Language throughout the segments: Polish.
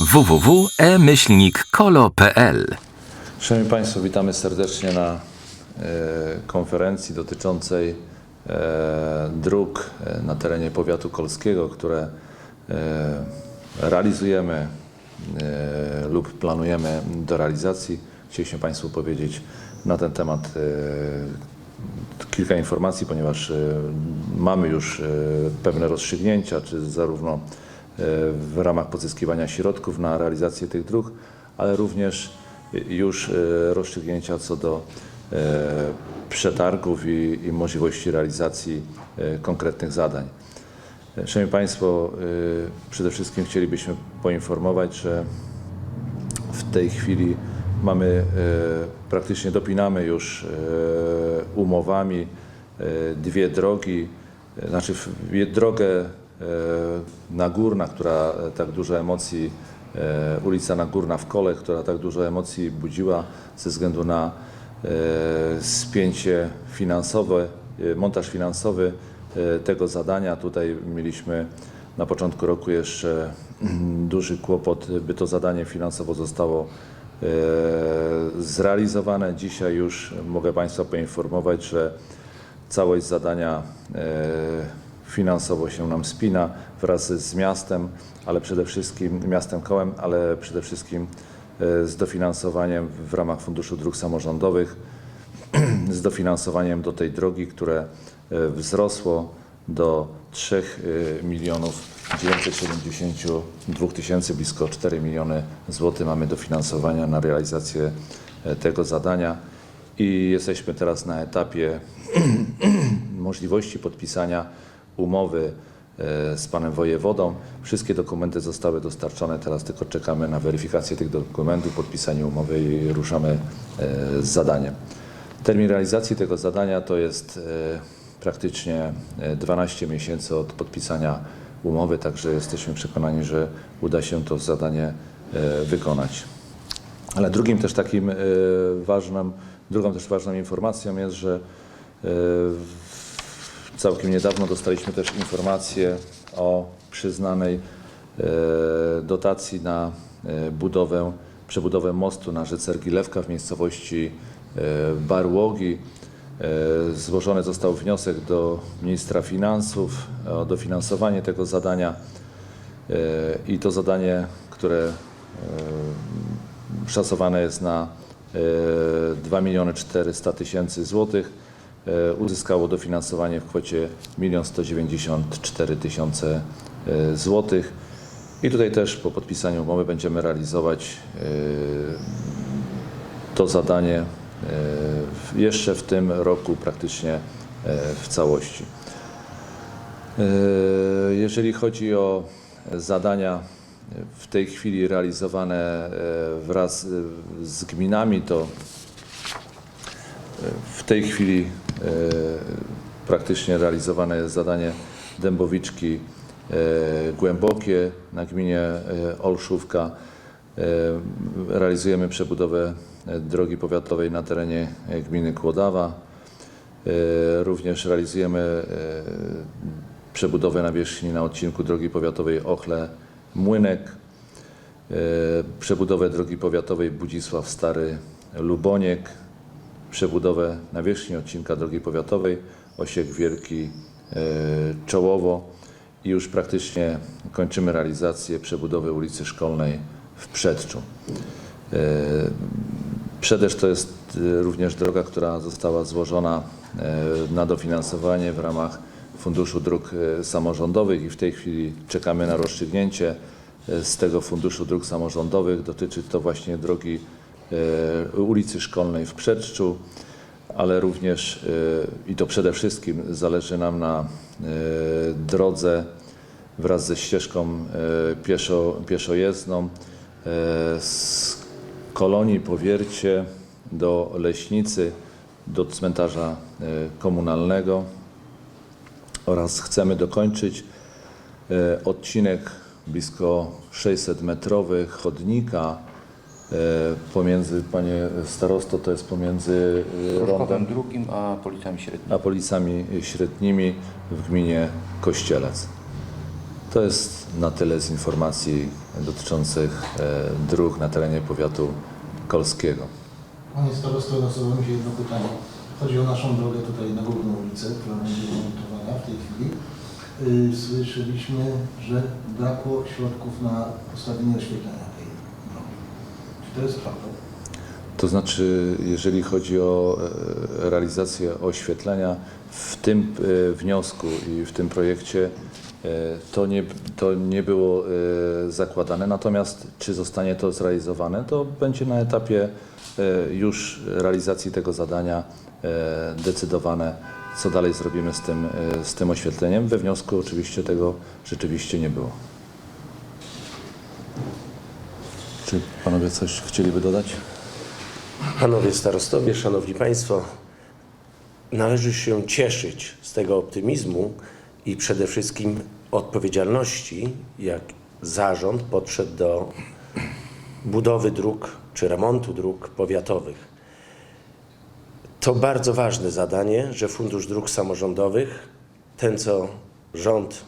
www.e-kolo.pl Szanowni Państwo, witamy serdecznie na e, konferencji dotyczącej e, dróg e, na terenie powiatu kolskiego, które realizujemy lub planujemy do realizacji. Chcieliśmy Państwu powiedzieć na ten temat kilka informacji, ponieważ mamy już pewne rozstrzygnięcia, czy zarówno w ramach pozyskiwania środków na realizację tych dróg, ale również już e, rozstrzygnięcia co do e, przetargów i, i możliwości realizacji e, konkretnych zadań. Szanowni Państwo, przede wszystkim chcielibyśmy poinformować, że w tej chwili mamy, praktycznie dopinamy już umowami dwie drogi, znaczy drogę Nagórna, która e, tak dużo emocji, e, ulica Nagórna w Kole, która tak dużo emocji budziła ze względu na e, spięcie finansowe, e, montaż finansowy e, tego zadania. Tutaj mieliśmy na początku roku jeszcze duży kłopot, by to zadanie finansowo zostało e, zrealizowane. Dzisiaj już mogę Państwa poinformować, że całość zadania e, finansowo się nam spina wraz z miastem, ale przede wszystkim miastem kołem, ale przede wszystkim e, z dofinansowaniem w ramach Funduszu Dróg Samorządowych, z dofinansowaniem do tej drogi, które e, wzrosło do 3 e, milionów 972 tysięcy, blisko 4 miliony złotych mamy dofinansowania na realizację tego zadania. I jesteśmy teraz na etapie możliwości podpisania umowy e, z panem wojewodą. Wszystkie dokumenty zostały dostarczone, teraz tylko czekamy na weryfikację tych dokumentów, podpisanie umowy i ruszamy e, z zadaniem. Termin realizacji tego zadania to jest e, praktycznie e, 12 miesięcy od podpisania umowy, także jesteśmy przekonani, że uda się to zadanie wykonać. Ale drugim też takim ważnym, drugą też ważną informacją jest, że w- całkiem niedawno dostaliśmy też informację o przyznanej e, dotacji na e, budowę, przebudowę mostu na rzece Ergilewka w miejscowości e, Barłogi. Złożony został wniosek do ministra finansów o dofinansowanie tego zadania i to zadanie, które szacowane jest na e, 2 miliony 400 tysięcy złotych, uzyskało dofinansowanie w kwocie 1 194 tysiące e, złotych. I tutaj też po podpisaniu umowy będziemy realizować e, to zadanie e, jeszcze w tym roku praktycznie e, w całości. E, Jeżeli chodzi o zadania w tej chwili realizowane e, wraz e, z gminami, to e, w tej chwili e, praktycznie realizowane jest zadanie Dębowiczki e, Głębokie na gminie e, Olszówka. E, Realizujemy przebudowę e, drogi powiatowej na terenie e, gminy Kłodawa. E, Również realizujemy e, przebudowę nawierzchni na odcinku drogi powiatowej Ochle-Młynek, e, przebudowę drogi powiatowej Budzisław Stary Luboniek, przebudowę nawierzchni odcinka drogi powiatowej Osiek Wielki e, Czołowo i już praktycznie kończymy realizację przebudowy ulicy Szkolnej w Przedczu. E, Przedesz to jest e, również droga, która została złożona na dofinansowanie w ramach Funduszu Dróg Samorządowych i w tej chwili czekamy na rozstrzygnięcie z tego Funduszu Dróg Samorządowych. Dotyczy to właśnie drogi ulicy Szkolnej w Przedczu, ale również e, i to przede wszystkim zależy nam na e, drodze wraz ze ścieżką e, pieszo, pieszojezdną e, z kolonii Powiercie do Leśnicy, do cmentarza e, komunalnego oraz chcemy dokończyć e, odcinek blisko 600 metrowy chodnika e, pomiędzy, panie starosto, to jest pomiędzy e, rondem drugim, a policjami średnimi. a policami średnimi w gminie Kościelec. To jest na tyle z informacji dotyczących e, dróg na terenie powiatu kolskiego. Panie starosto, nasuwa mi się jedno pytanie. Chodzi o naszą drogę tutaj na główną ulicę, która będzie remontowana w tej chwili. Yy, Słyszeliśmy, że brakło środków na postawienie oświetlenia to jest prawda? To znaczy, jeżeli chodzi o e, realizację oświetlenia, w tym e, wniosku i w tym projekcie e, to nie, to nie było zakładane. Natomiast czy zostanie to zrealizowane, to będzie na etapie już realizacji tego zadania decydowane, co dalej zrobimy z tym, z tym oświetleniem. We wniosku oczywiście tego rzeczywiście nie było. Czy panowie coś chcieliby dodać? Panowie starostowie, szanowni państwo, należy się cieszyć z tego optymizmu i przede wszystkim odpowiedzialności, jak zarząd podszedł do budowy dróg czy remontu dróg powiatowych. To bardzo ważne zadanie, że Fundusz Dróg Samorządowych, ten co rząd,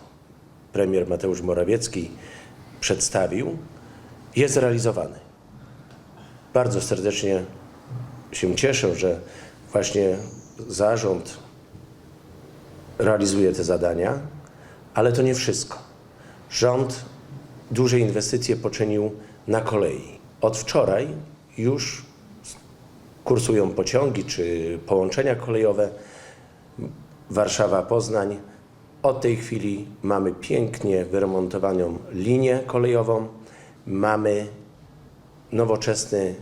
premier Mateusz Morawiecki przedstawił, jest realizowany. Bardzo serdecznie się cieszę, że właśnie zarząd realizuje te zadania, ale to nie wszystko. Rząd duże inwestycje poczynił na kolei. Od wczoraj już kursują pociągi czy połączenia kolejowe Warszawa-Poznań. Od tej chwili mamy pięknie wyremontowaną linię kolejową, mamy nowoczesny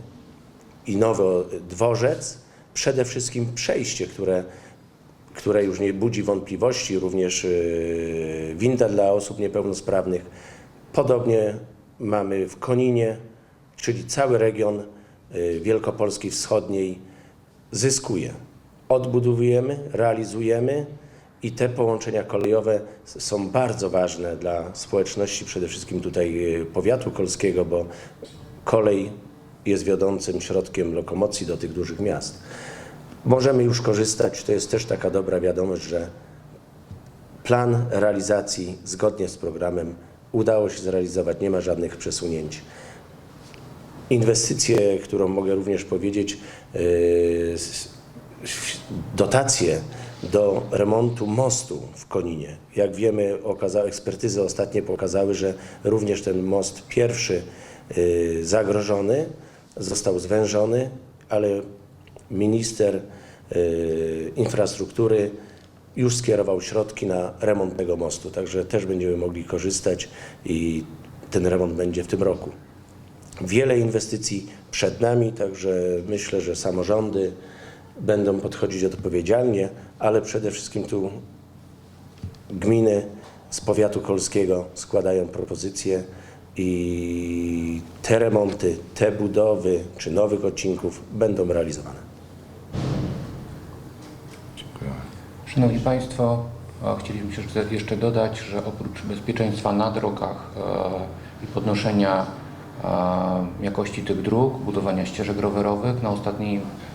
i nowy dworzec, przede wszystkim przejście, które, które już nie budzi wątpliwości, również yy, winda dla osób niepełnosprawnych. Podobnie mamy w Koninie, czyli cały region yy, Wielkopolski Wschodniej zyskuje. Odbudowujemy, realizujemy i te połączenia kolejowe są bardzo ważne dla społeczności, przede wszystkim tutaj yy, powiatu kolskiego, bo kolej jest wiodącym środkiem lokomocji do tych dużych miast. Możemy już korzystać, to jest też taka dobra wiadomość, że plan realizacji zgodnie z programem udało się zrealizować, nie ma żadnych przesunięć. Inwestycje, którą mogę również powiedzieć, s- dotacje do remontu mostu w Koninie. Jak wiemy, okazały, ekspertyzy ostatnie pokazały, że również ten most pierwszy yy, zagrożony został zwężony, ale minister yy, infrastruktury już skierował środki na remont tego mostu, także też będziemy mogli korzystać i ten remont będzie w tym roku. Wiele inwestycji przed nami, także myślę, że samorządy będą podchodzić odpowiedzialnie, ale przede wszystkim tu gminy z powiatu kolskiego składają propozycje i te remonty, te budowy czy nowych odcinków będą realizowane. Dziękuję. Szanowni Państwo, chcieliśmy się jeszcze- dodać, że oprócz bezpieczeństwa na drogach e, i podnoszenia e, jakości tych dróg, budowania ścieżek rowerowych, na ostatnim e,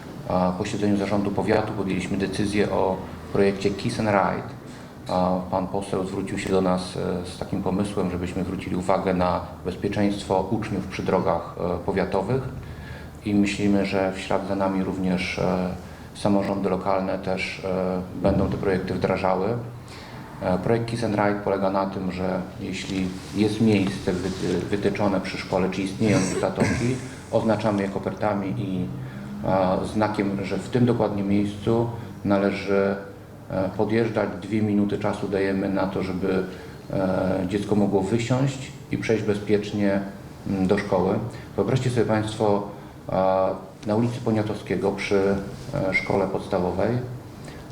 posiedzeniu Zarządu Powiatu podjęliśmy decyzję o projekcie Kiss and Ride. Pan poseł zwrócił się do nas e, z takim pomysłem, żebyśmy zwrócili uwagę na bezpieczeństwo uczniów przy drogach e, powiatowych i myślimy, że w ślad za nami również e, samorządy lokalne też będą te projekty wdrażały. Projekt Kiss and Ride polega na tym, że jeśli jest miejsce wyty- wytyczone przy szkole, czy istnieją już zatoki, oznaczamy je kopertami i znakiem, że w tym dokładnie miejscu należy e, podjeżdżać. Dwie minuty czasu dajemy na to, żeby e, dziecko mogło wysiąść i przejść bezpiecznie mm, do szkoły. Wyobraźcie sobie Państwo na ulicy Poniatowskiego przy e, szkole podstawowej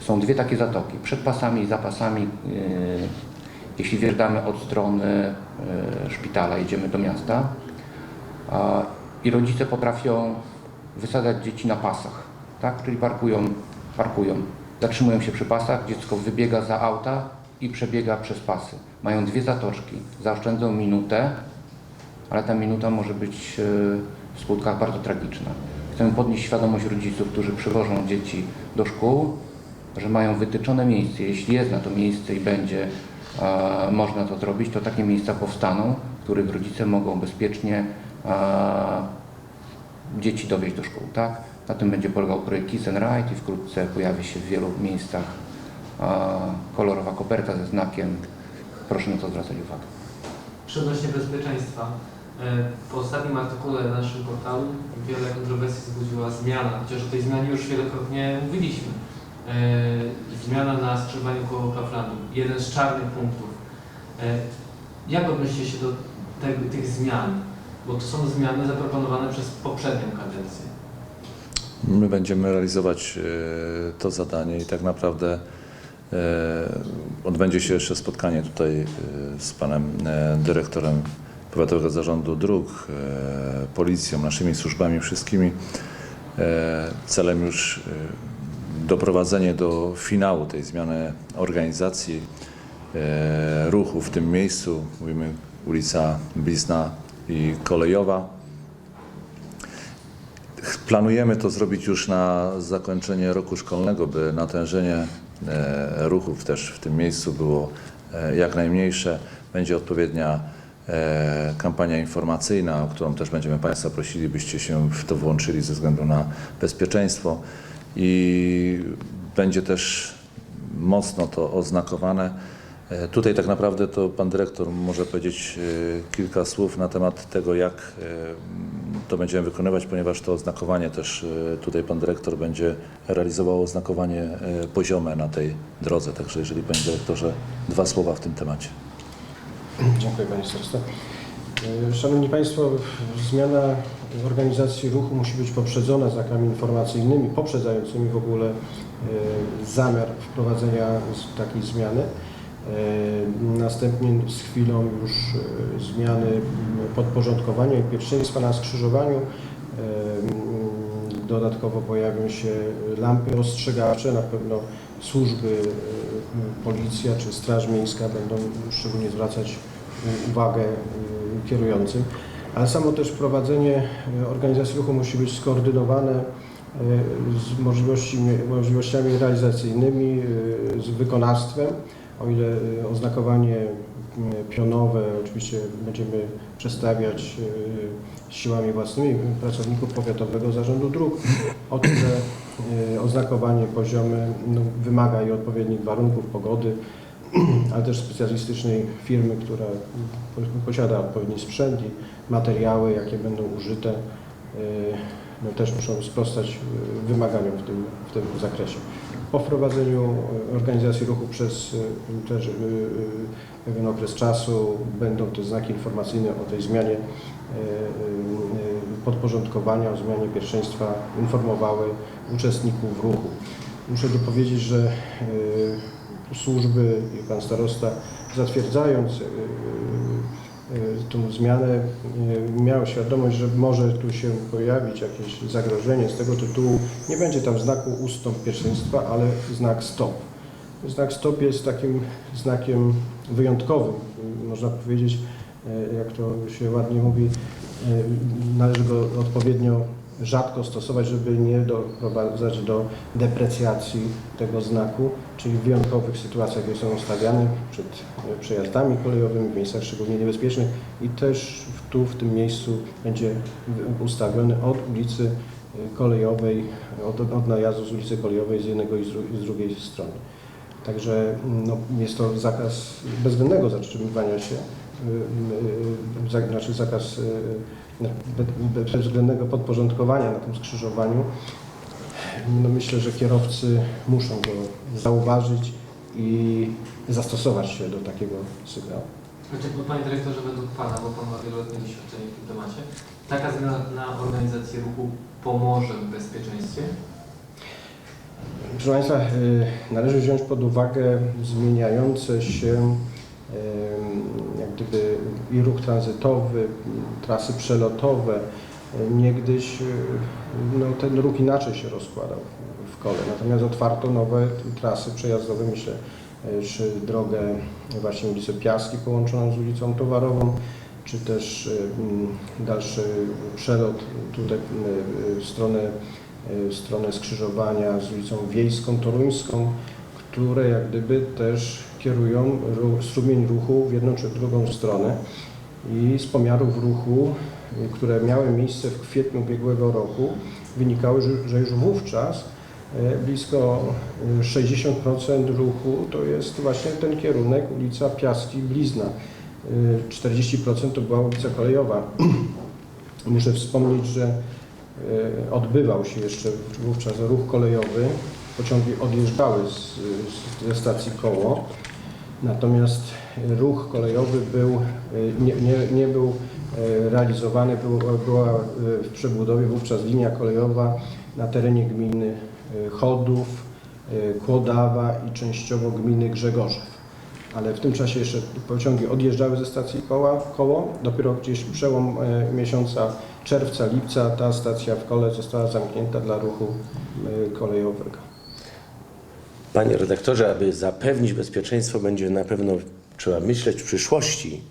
są dwie takie zatoki. Przed pasami i za pasami, jeśli wjeżdżamy od strony szpitala, jedziemy do miasta. I rodzice potrafią wysadzać dzieci na pasach, tak? Czyli parkują, parkują, zatrzymują się przy pasach, dziecko wybiega za auta i przebiega przez pasy. Mają dwie zatoczki, zaoszczędzą minutę, ale ta minuta może być e, w skutkach bardzo tragiczna. Chcemy podnieść świadomość rodziców, którzy przywożą dzieci do szkół, że mają wytyczone miejsce, jeśli jest na to miejsce i będzie e, można to zrobić, to takie miejsca powstaną, w których rodzice mogą bezpiecznie e, dzieci dowieźć do szkół, tak? Na tym będzie polegał projekt Kiss and Ride i wkrótce pojawi się w wielu miejscach e, kolorowa koperta ze znakiem. Proszę na to zwracać uwagę. Przy bezpieczeństwa. e, Po ostatnim artykule na naszym portalu wiele kontrowersji wzbudziła zmiana, chociaż o tej zmianie już wielokrotnie mówiliśmy. E, Zmiana na skrzyżowaniu koło Kauflandu. Jeden z czarnych punktów. E, Jak odnosicie się do tych zmian? Bo to są zmiany zaproponowane przez poprzednią kadencję. My będziemy realizować e, to zadanie i tak naprawdę e, odbędzie się jeszcze spotkanie tutaj e, z panem dyrektorem Powiatowego Zarządu Dróg, policją, naszymi służbami wszystkimi. Celem już doprowadzenie do finału tej zmiany organizacji ruchu w tym miejscu. Mówimy ulica Blizna i Kolejowa. Planujemy to zrobić już na zakończenie roku szkolnego, by natężenie e, ruchów też w tym miejscu było e, jak najmniejsze. Będzie odpowiednia e, kampania informacyjna, o którą też będziemy Państwa prosili, byście się w to włączyli ze względu na bezpieczeństwo i będzie też mocno to oznakowane. E, Tutaj tak naprawdę to pan dyrektor może powiedzieć e, kilka słów na temat tego, jak e, to będziemy wykonywać, ponieważ to oznakowanie też tutaj pan dyrektor będzie realizował oznakowanie poziome na tej drodze. Także jeżeli panie dyrektorze, dwa słowa w tym temacie. Dziękuję Panie Starosto. E, Szanowni Państwo, zmiana organizacji ruchu musi być poprzedzona znakami informacyjnymi, poprzedzającymi w ogóle zamiar wprowadzenia takiej zmiany. E, Następnie z chwilą już e, zmiany podporządkowania i pierwszeństwa na skrzyżowaniu. E, Dodatkowo pojawią się lampy ostrzegawcze, na pewno służby, policja czy Straż Miejska będą szczególnie zwracać uwagę kierującym. Ale samo też wprowadzenie e, organizacji ruchu musi być skoordynowane z możliwościami, realizacyjnymi, z wykonawstwem. O ile e, oznakowanie m, pionowe oczywiście będziemy przestawiać e, siłami własnymi pracowników Powiatowego Zarządu Dróg, o tyle oznakowanie poziome no, wymaga i odpowiednich warunków pogody, ale też specjalistycznej firmy, która po- posiada odpowiedni sprzęt i materiały, jakie będą użyte, no, też muszą sprostać wymaganiom w tym, w tym zakresie. Po wprowadzeniu e, organizacji ruchu przez też e, e, pewien okres czasu będą te znaki informacyjne o tej zmianie podporządkowania, o zmianie pierwszeństwa informowały uczestników ruchu. Muszę dopowiedzieć, że służby i pan starosta zatwierdzając tą zmianę e, miał świadomość, że może tu się pojawić jakieś zagrożenie. Z tego tytułu nie będzie tam znaku ustąp pierwszeństwa, ale znak stop. Znak stop jest takim znakiem wyjątkowym. Można powiedzieć, e, jak to się ładnie mówi, należy go odpowiednio rzadko stosować, żeby nie doprowadzać do deprecjacji tego znaku, czyli w wyjątkowych sytuacjach, gdzie są ustawiane przed e, przejazdami kolejowymi, w miejscach szczególnie niebezpiecznych i też tu, w tym miejscu będzie ustawiony od ulicy e, kolejowej, od, od najazdu z ulicy kolejowej z jednego i z, drugiej strony. Także no, jest to zakaz bezwzględnego zatrzymywania się, za- znaczy zakaz be- be- bezwzględnego podporządkowania na tym skrzyżowaniu. No, myślę, że kierowcy muszą go zauważyć i zastosować się do takiego sygnału. Znaczy, Panie Dyrektorze, według Pana, bo Pan ma wieloletnie doświadczenie w tym temacie, taka zmiana na organizację ruchu pomoże w bezpieczeństwie? Proszę Państwa, y, należy wziąć pod uwagę zmieniające się em, jak gdyby i ruch tranzytowy, m, trasy przelotowe. Niegdyś y, no, ten ruch inaczej się rozkładał w kole, natomiast otwarto nowe trasy przejazdowe, myślę, y, czy drogę właśnie ulicę Piaski połączoną z ulicą Towarową, czy też y, m, dalszy przelot tutaj w stronę w stronę skrzyżowania z ulicą Wiejską, Toruńską, które jak gdyby też kierują ru- strumień ruchu w jedną czy drugą stronę i z pomiarów ruchu, które miały miejsce w kwietniu ubiegłego roku, wynikały, że, już wówczas e, blisko y, 60% ruchu to jest właśnie ten kierunek ulica Piaski Blizna. Y, 40% to była ulica kolejowa. Muszę wspomnieć, że e, odbywał się jeszcze wówczas ruch kolejowy. Pociągi odjeżdżały z, z, ze stacji Koło, natomiast ruch kolejowy był, e, nie, nie, nie był e, realizowany, był, była e, w przebudowie wówczas linia kolejowa na terenie gminy Chodów, Kłodawa i częściowo gminy Grzegorzew ale w tym czasie jeszcze pociągi odjeżdżały ze stacji koła, koło. Dopiero gdzieś przełom miesiąca czerwca, lipca ta stacja w kole została zamknięta dla ruchu kolejowego. Panie redaktorze, aby zapewnić bezpieczeństwo, będzie na pewno trzeba myśleć w przyszłości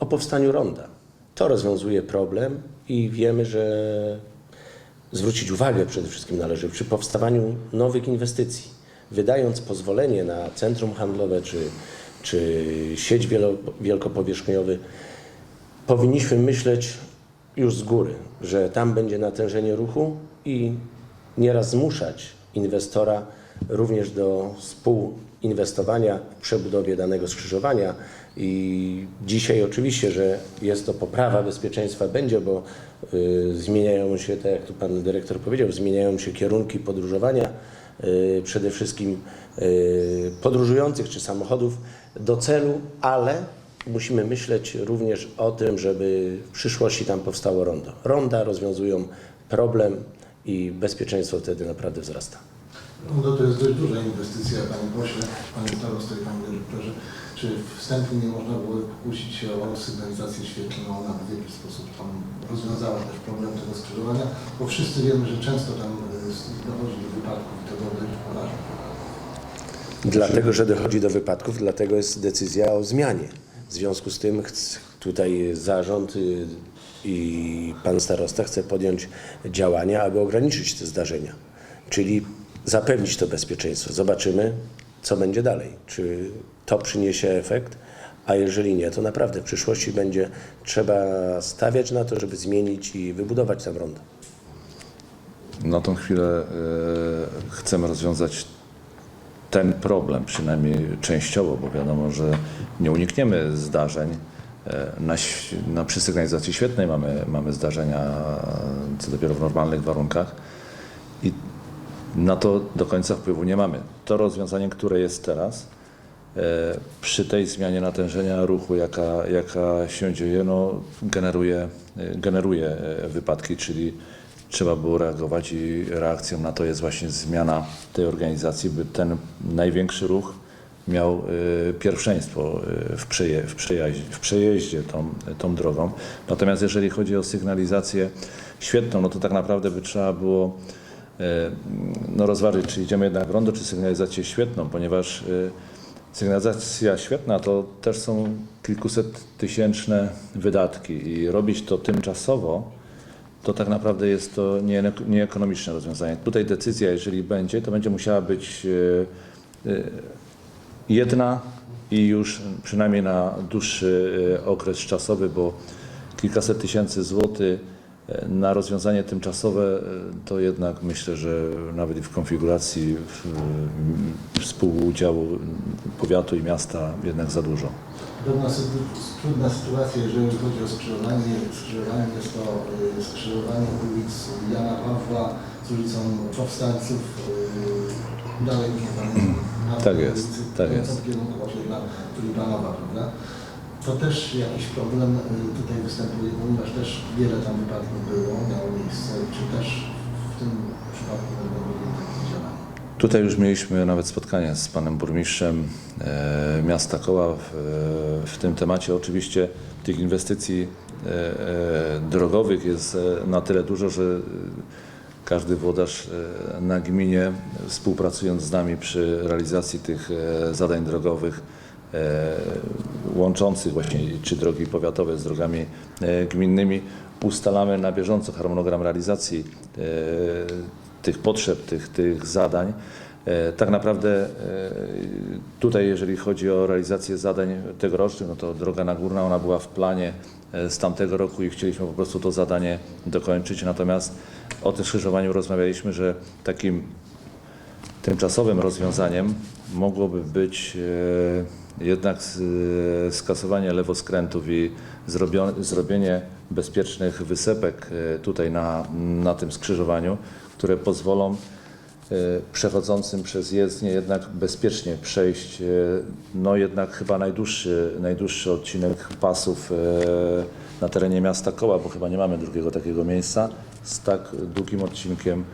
o powstaniu ronda. To rozwiązuje problem i wiemy, że zwrócić uwagę przede wszystkim należy przy powstawaniu nowych inwestycji. Wydając pozwolenie na centrum handlowe czy, czy sieć wielkopowierzchniowy, powinniśmy myśleć już z góry, że tam będzie natężenie ruchu i nieraz zmuszać inwestora również do współinwestowania w przebudowie danego skrzyżowania. I dzisiaj oczywiście, że jest to poprawa bezpieczeństwa będzie, bo y, zmieniają się, tak jak tu pan dyrektor powiedział, zmieniają się kierunki podróżowania y, przede wszystkim y, podróżujących czy samochodów do celu, ale musimy myśleć również o tym, żeby w przyszłości tam powstało rondo. Ronda rozwiązują problem i bezpieczeństwo wtedy naprawdę wzrasta. No to jest dość duża inwestycja, Panie Pośle, Panie Starosto i Panie Dyrektorze. Czy wstępnie nie można było pokusić się o sygnalizację świetlną, ona w jakiś sposób tam rozwiązała też problem tego skrzyżowania? Bo wszyscy wiemy, że często tam y, dochodzi do wypadków i to dość poważnych. Dlatego, że dochodzi do wypadków, dlatego jest decyzja o zmianie. W związku z tym tutaj zarząd y, i pan starosta chce podjąć działania, aby ograniczyć te zdarzenia, czyli zapewnić to bezpieczeństwo. Zobaczymy, co będzie dalej. Czy to przyniesie efekt, a jeżeli nie, to naprawdę w przyszłości będzie trzeba stawiać na to, żeby zmienić i wybudować tam rondo. Na tą chwilę e, chcemy rozwiązać ten problem, przynajmniej częściowo, bo wiadomo, że nie unikniemy zdarzeń. E, Na, na, przy sygnalizacji świetnej mamy, mamy zdarzenia, e, co dopiero w normalnych warunkach. Na to do końca wpływu nie mamy. To rozwiązanie, które jest teraz, e, przy tej zmianie natężenia ruchu, jaka, jaka się dzieje, no, generuje, e, generuje e, wypadki, czyli trzeba było reagować i reakcją na to jest właśnie zmiana tej organizacji, by ten największy ruch miał pierwszeństwo w, przeje, w, w przejeździe tą, tą drogą. Natomiast jeżeli chodzi o sygnalizację świetną, no to tak naprawdę by trzeba było no, rozważyć, czy idziemy jednak w rondo, czy sygnalizację świetną, ponieważ e, sygnalizacja świetna to też są kilkuset tysięczne wydatki i robić to tymczasowo, to tak naprawdę jest to nie- nieekonomiczne rozwiązanie. Tutaj decyzja, jeżeli będzie, to będzie musiała być e, e, jedna i już przynajmniej na dłuższy e, okres czasowy, bo kilkaset tysięcy złotych e, na rozwiązanie tymczasowe e, to jednak myślę, że nawet w konfiguracji współudziału powiatu i miasta jednak za dużo. Trudna sytuacja, jeżeli chodzi o skrzyżowanie. Skrzyżowanie jest to y, skrzyżowanie ulic Jana Pawła z ulicą Powstańców. y, Dalej nie pamiętam. Tak jest, tak jest. kierunku osiedla Tulipanowa, prawda? To też jakiś problem y, tutaj występuje, ponieważ też wiele tam wypadków było, miało miejsce. Czy też w tym przypadku będą podjęte jakieś działania? Tutaj już mieliśmy nawet spotkanie z panem burmistrzem e, miasta Koła w, w tym temacie. Oczywiście tych inwestycji e, e, drogowych jest e, na tyle dużo, że każdy włodarz e, na gminie współpracując z nami przy realizacji tych e, zadań drogowych łączących właśnie czy drogi powiatowe z drogami e, gminnymi ustalamy na bieżąco harmonogram realizacji e, tych potrzeb, tych, tych zadań. E, Tak naprawdę e, tutaj, jeżeli chodzi o realizację zadań tegorocznych, no to droga nagórna, ona była w planie e, z tamtego roku i chcieliśmy po prostu to zadanie dokończyć. Natomiast o tym skrzyżowaniu rozmawialiśmy, że takim tymczasowym rozwiązaniem mogłoby być e, jednak e, skasowanie lewoskrętów i zrobienie bezpiecznych wysepek e, tutaj na, na tym skrzyżowaniu, które pozwolą e, przechodzącym przez jezdnię jednak bezpiecznie przejść, no jednak chyba najdłuższy, najdłuższy odcinek pasów na terenie miasta Koła, bo chyba nie mamy drugiego takiego miejsca z tak długim odcinkiem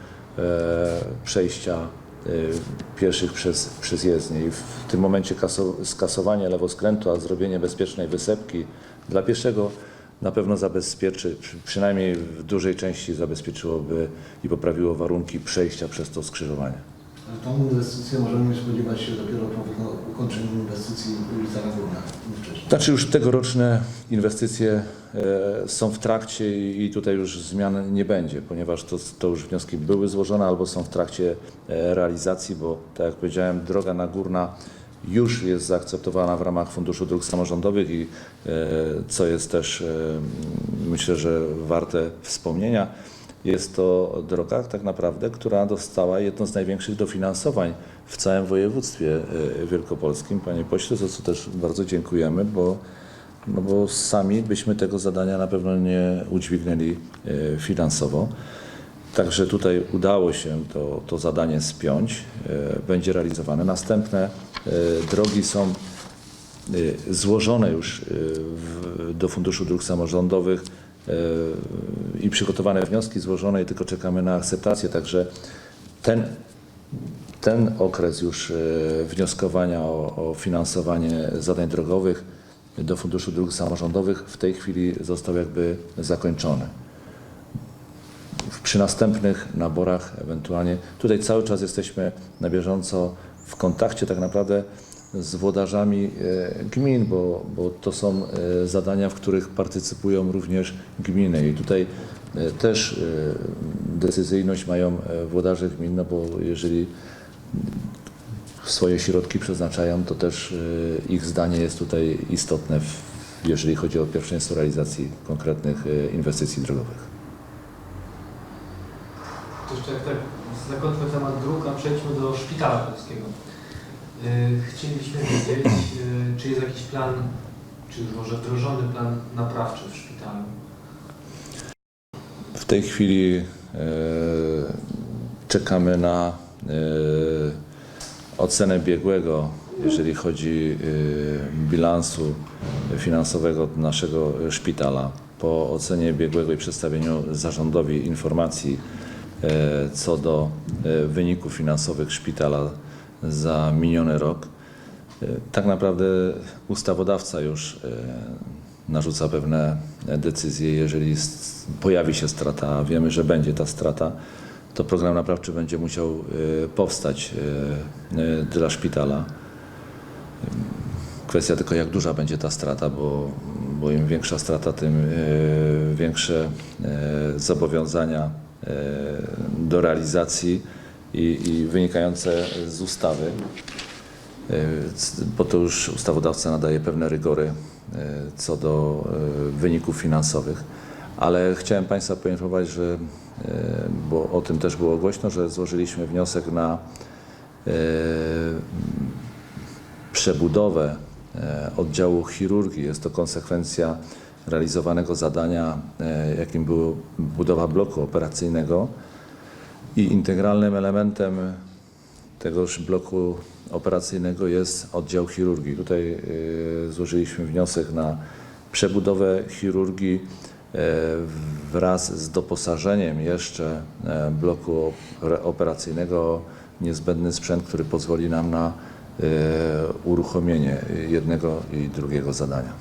przejścia pieszych przez, przez jezdnię. I w tym momencie kaso, skasowanie lewoskrętu, a zrobienie bezpiecznej wysepki dla pieszego na pewno zabezpieczy, przy- przynajmniej w dużej części zabezpieczyłoby i poprawiło warunki przejścia przez to skrzyżowanie. Tą inwestycję możemy spodziewać się dopiero po ukończeniu inwestycji Nagórna, nie wcześniej. Znaczy już tegoroczne inwestycje e, są w trakcie i tutaj już zmian nie będzie, ponieważ to, to już wnioski były złożone albo są w trakcie e, realizacji, bo tak jak powiedziałem, droga nagórna już jest zaakceptowana w ramach Funduszu Dróg Samorządowych i e, co jest też myślę, że warte wspomnienia, jest to droga tak naprawdę, która dostała jedno z największych dofinansowań w całym województwie e, wielkopolskim. Panie pośle, za co też bardzo dziękujemy, bo, no bo sami byśmy tego zadania na pewno nie udźwignęli e, finansowo. Także tutaj udało się to, to zadanie spiąć, e, będzie realizowane. Następne drogi są złożone już do Funduszu Dróg Samorządowych i przygotowane wnioski złożone i tylko czekamy na akceptację. Także ten, ten okres już y, wnioskowania o, o finansowanie zadań drogowych do Funduszu Dróg Samorządowych w tej chwili został jakby zakończony przy następnych naborach ewentualnie. Tutaj cały czas jesteśmy na bieżąco w kontakcie tak naprawdę z włodarzami e, gmin, bo, bo to są e, zadania, w których partycypują również gminy i tutaj e, też decyzyjność mają włodarze gmin, no bo jeżeli swoje środki przeznaczają, to też ich zdanie jest tutaj istotne, jeżeli chodzi o pierwszeństwo realizacji konkretnych inwestycji drogowych. To jeszcze jak tak zakończmy temat dróg, a przejdźmy do szpitala polskiego. Yy, Chcieliśmy wiedzieć, yy, czy jest jakiś plan, czy już może wdrożony plan naprawczy w szpitalu. W tej chwili e, czekamy na ocenę biegłego, jeżeli chodzi bilansu finansowego naszego szpitala. Po ocenie biegłego i przedstawieniu zarządowi informacji co do wyników finansowych szpitala za miniony rok, e, tak naprawdę ustawodawca już e, narzuca pewne decyzje. Jeżeli pojawi się strata, a wiemy, że będzie ta strata, to program naprawczy będzie musiał e, powstać dla szpitala. Kwestia tylko, jak duża będzie ta strata, bo, bo im większa strata, tym większe zobowiązania do realizacji i, i wynikające z ustawy. E, bo to już ustawodawca nadaje pewne rygory e, co do e, wyników finansowych. Ale chciałem Państwa poinformować, że, bo o tym też było głośno, że złożyliśmy wniosek na przebudowę oddziału chirurgii. Jest to konsekwencja realizowanego zadania, jakim była budowa bloku operacyjnego i integralnym elementem tegoż bloku operacyjnego jest oddział chirurgii. Tutaj e, złożyliśmy wniosek na przebudowę chirurgii e, wraz z doposażeniem jeszcze e, bloku opera- operacyjnego niezbędny sprzęt, który pozwoli nam na uruchomienie jednego i drugiego zadania.